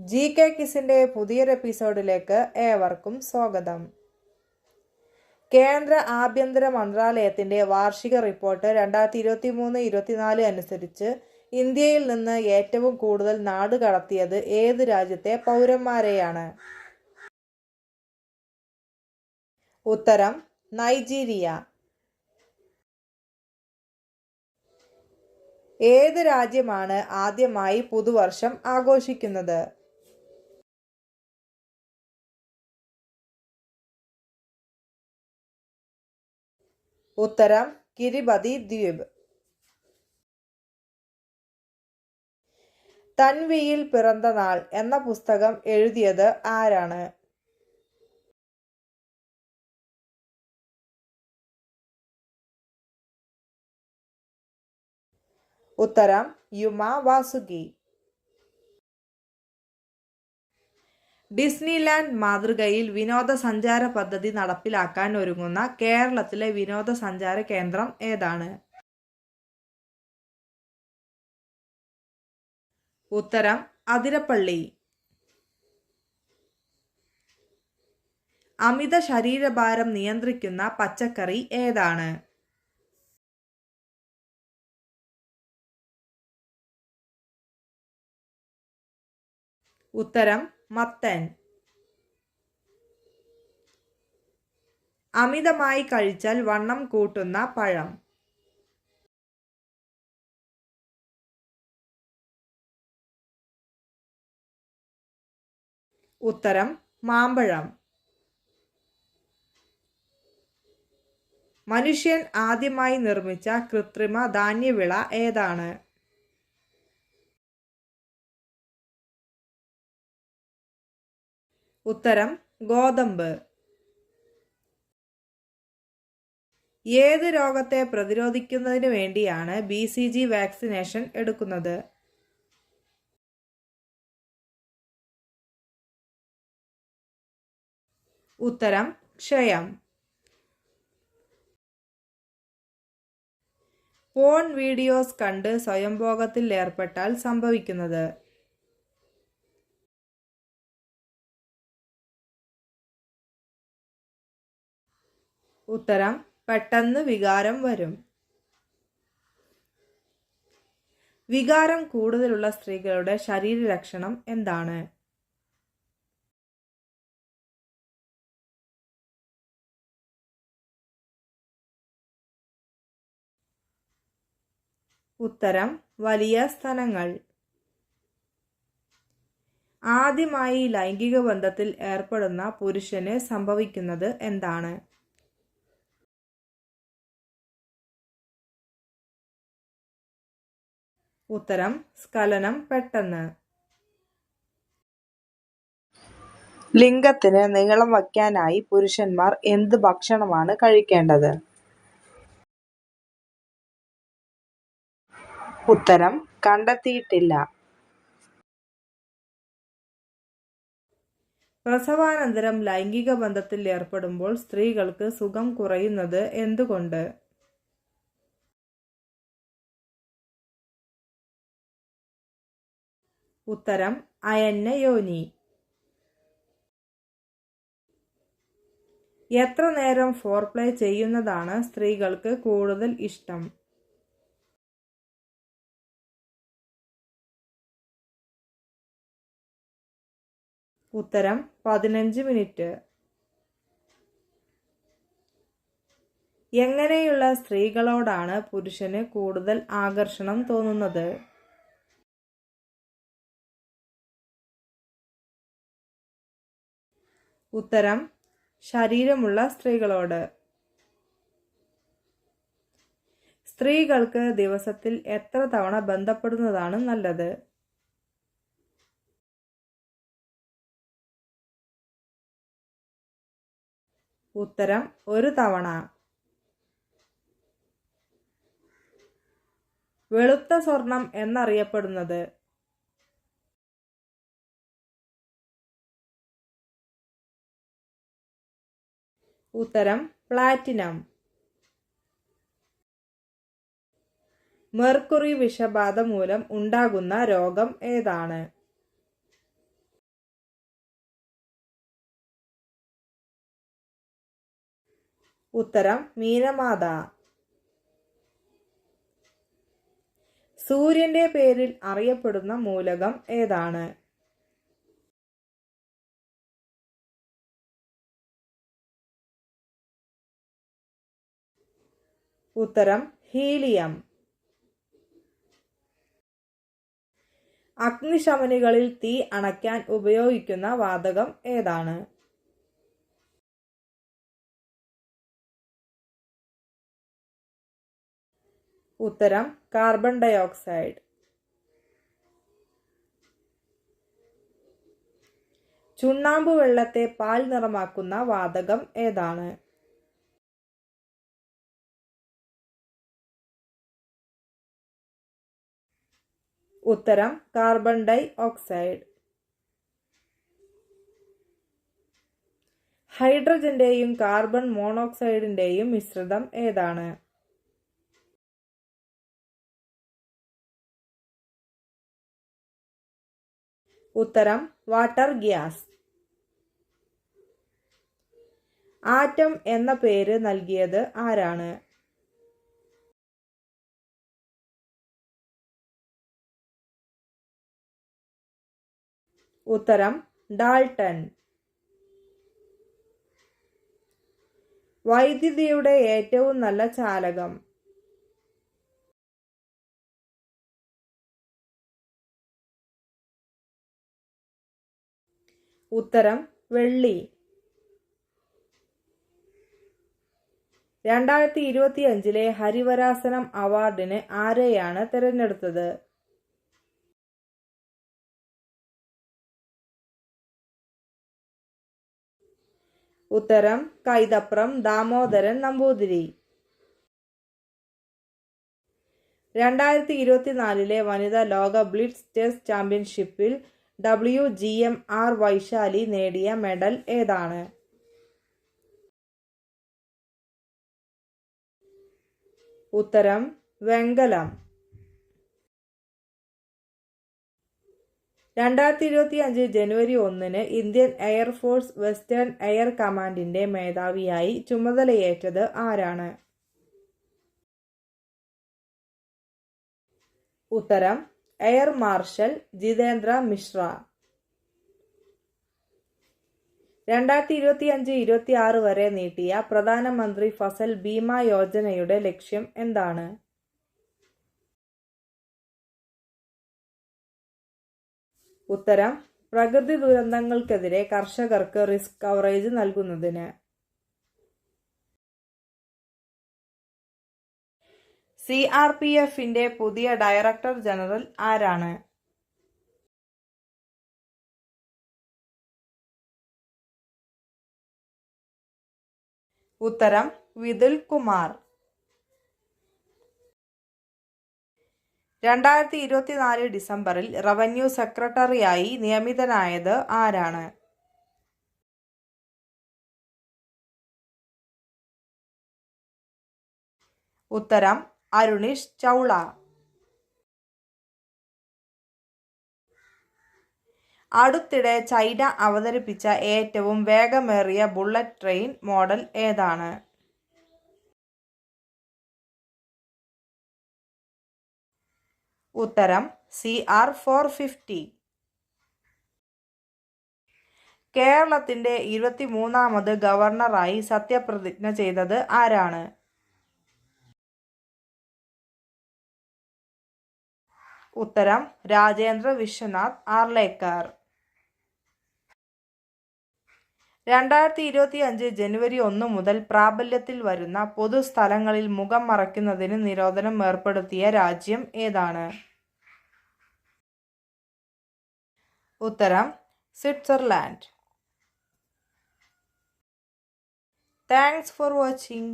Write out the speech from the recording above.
G K കിസിന്റെ പുതിയൊരു എപ്പിസോഡിലേക്ക് ഏവർക്കും സ്വാഗതം. കേന്ദ്ര ആഭ്യന്തര മന്ത്രാലയത്തിന്റെ വാർഷിക റിപ്പോർട്ട് രണ്ടായിരത്തി ഇരുപത്തി മൂന്ന് ഇരുപത്തിനാല് അനുസരിച്ച് ഇന്ത്യയിൽ നിന്ന് ഏറ്റവും കൂടുതൽ നാട് കടത്തിയത് ഏത് രാജ്യത്തെ പൗരന്മാരെയാണ്? ഉത്തരം നൈജീരിയ. ഏത് രാജ്യമാണ് ആദ്യമായി പുതുവർഷം ആഘോഷിക്കുന്നത്? ഉത്തരം കിരിബതി ദ്വീപ്. തൻവിയിൽ പിറന്ന നാൾ എന്ന പുസ്തകം എഴുതിയത് ആരാണ്? ഉത്തരം യുമാ വാസുകി ഡിസ്നിലാൻഡ് മാതൃകയിൽ വിനോദസഞ്ചാര പദ്ധതി നടപ്പിലാക്കാൻ ഒരുങ്ങുന്ന കേരളത്തിലെ വിനോദസഞ്ചാര കേന്ദ്രം ഏതാണ്? ഉത്തരം അതിരപ്പള്ളി. അമിത ശരീരഭാരം നിയന്ത്രിക്കുന്ന പച്ചക്കറി ഏതാണ്? ഉത്തരം മത്തൻ. അമിതമായി കഴിച്ചാൽ വണ്ണം കൂട്ടുന്ന പഴം. ഉത്തരം മാമ്പഴം. മനുഷ്യൻ ആദ്യമായി നിർമ്മിച്ച കൃത്രിമ ധാന്യവിള ഏതാണ്? ഉത്തരം ഗോതമ്പ്. ഏത് രോഗത്തെ പ്രതിരോധിക്കുന്നതിന് വേണ്ടിയാണ് ബി സി ജി വാക്സിനേഷൻ എടുക്കുന്നത്? ഉത്തരം ക്ഷയം. പോൺ വീഡിയോസ് കണ്ട് സ്വയംഭോഗത്തിൽ ഏർപ്പെട്ടാൽ സംഭവിക്കുന്നത്. ഉത്തരം പെട്ടെന്ന് വികാരം വരും. വികാരം കൂടുതലുള്ള സ്ത്രീകളുടെ ശരീരലക്ഷണം എന്താണ്? ഉത്തരം വലിയ സ്ഥലങ്ങൾ ആദ്യമായി ലൈംഗിക ബന്ധത്തിൽ ഏർപ്പെടുന്ന പുരുഷന് സംഭവിക്കുന്നത് എന്താണ്? ഉത്തരം സ്കലനം പെട്ടെന്ന്. ലിംഗത്തിന് നീളം വയ്ക്കാനായി പുരുഷന്മാർ എന്ത് ഭക്ഷണമാണ് കഴിക്കേണ്ടത്? ഉത്തരം കണ്ടെത്തിയിട്ടില്ല. പ്രസവാനന്തരം ലൈംഗിക ബന്ധത്തിൽ ഏർപ്പെടുമ്പോൾ സ്ത്രീകൾക്ക് സുഖം കുറയുന്നത് എന്തുകൊണ്ട്? ഉത്തരം അയന്ന യോനി എത്ര നേരം ഫോർ പ്ലേ ചെയ്യുന്നതാണ് സ്ത്രീകൾക്ക് കൂടുതൽ ഇഷ്ടം? ഉത്തരം പതിനഞ്ച് മിനിറ്റ്. എങ്ങനെയുള്ള സ്ത്രീകളോടാണ് പുരുഷന് കൂടുതൽ ആകർഷണം തോന്നുന്നത്? ഉത്തരം ശരീരമുള്ള സ്ത്രീകളോട്. സ്ത്രീകൾക്ക് ദിവസത്തിൽ എത്ര തവണ ബന്ധപ്പെടുന്നതാണ് നല്ലത്? ഉത്തരം ഒരു തവണ. വെളുത്ത സ്വർണം എന്നറിയപ്പെടുന്നത് ഉത്തരം പ്ലാറ്റിനം. മെർക്കുറി വിഷബാധ മൂലം ഉണ്ടാകുന്ന രോഗം ഏതാണ്? ഉത്തരം മീനമാത. സൂര്യന്റെ പേരിൽ അറിയപ്പെടുന്ന മൂലകം ഏതാണ്? ഉത്തരം ഹീലിയം. അഗ്നിശമനികളിൽ തീ അണയ്ക്കാൻ ഉപയോഗിക്കുന്ന വാതകം ഏതാണ്? ഉത്തരം കാർബൺ ഡയോക്സൈഡ്. ചുണ്ണാമ്പ് വെള്ളത്തെ പാൽ നിറമാക്കുന്ന വാതകം ഏതാണ്? ഉത്തരം കാർബൺ ഡൈ ഓക്സൈഡ് ഹൈഡ്രജന്റെയും കാർബൺ മോണോക്സൈഡിന്റെയും മിശ്രിതം ഏതാണ്? ഉത്തരം വാട്ടർ ഗ്യാസ് ആറ്റം എന്ന പേര് നൽകിയത് ആരാണ്? ഉത്തരം ഡാൾട്ടൺ വൈദ്യുതിയുടെ ഏറ്റവും നല്ല ചാലകം. ഉത്തരം വെള്ളി. രണ്ടായിരത്തി ഇരുപത്തി ഹരിവരാസനം അവാർഡിന് ആരെയാണ് തിരഞ്ഞെടുത്തത്? ഉത്തരം കൈതപ്രം ദാമോദരൻ നമ്പൂതിരി. രണ്ടായിരത്തി ഇരുപത്തിനാലിലെ വനിതാ ലോക ബ്ലിറ്റ്സ് ടെസ്റ്റ് ചാമ്പ്യൻഷിപ്പിൽ W G M R Vaishali നേടിയ മെഡൽ ഏതാണ്? ഉത്തരം വെങ്കലം. രണ്ടായിരത്തി ഇരുപത്തി അഞ്ച് ജനുവരി ഒന്നിന് ഇന്ത്യൻ എയർഫോഴ്സ് വെസ്റ്റേൺ എയർ കമാൻഡിന്റെ മേധാവിയായി ചുമതലയേറ്റത് ആരാണ്? ഉത്തരം എയർ മാർഷൽ ജിതേന്ദ്ര മിശ്ര. രണ്ടായിരത്തി ഇരുപത്തി അഞ്ച് ഇരുപത്തി ആറ് വരെ നീട്ടിയ പ്രധാനമന്ത്രി ഫസൽ ബീമ യോജനയുടെ ലക്ഷ്യം എന്താണ്? ഉത്തരം പ്രകൃതി ദുരന്തങ്ങൾക്കെതിരെ കർഷകർക്ക് റിസ്ക് കവറേജ് നൽകുന്നതിന്. സി ആർ പി എഫിന്റെ പുതിയ ഡയറക്ടർ ജനറൽ ആരാണ്? ഉത്തരം വിതുൽ കുമാർ രണ്ടായിരത്തി ഇരുപത്തിനാല് ഡിസംബറിൽ റവന്യൂ സെക്രട്ടറിയായി നിയമിതനായത് ആരാണ്? ഉത്തരം അരുണിഷ് ചൗള. അടുത്തിടെ ചൈന അവതരിപ്പിച്ച ഏറ്റവും വേഗമേറിയ ബുള്ളറ്റ് ട്രെയിൻ മോഡൽ ഏതാണ്? ഉത്തരം സി ആർ ഫോർ ഫിഫ്റ്റി. കേരളത്തിന്റെ ഇരുപത്തിമൂന്നാമത് ഗവർണറായി സത്യപ്രതിജ്ഞ ചെയ്തത് ആരാണ്? ഉത്തരം രാജേന്ദ്ര വിശ്വനാഥ് ആർലേക്കർ. രണ്ടായിരത്തി ഇരുപത്തി അഞ്ച് ജനുവരി ഒന്ന് മുതൽ പ്രാബല്യത്തിൽ വരുന്ന പൊതുസ്ഥലങ്ങളിൽ മുഖം മറയ്ക്കുന്നതിന് നിരോധനം ഏർപ്പെടുത്തിയ രാജ്യം ഏതാണ്? ഉത്തരം സ്വിറ്റ്സർലാൻഡ്. Thanks for watching.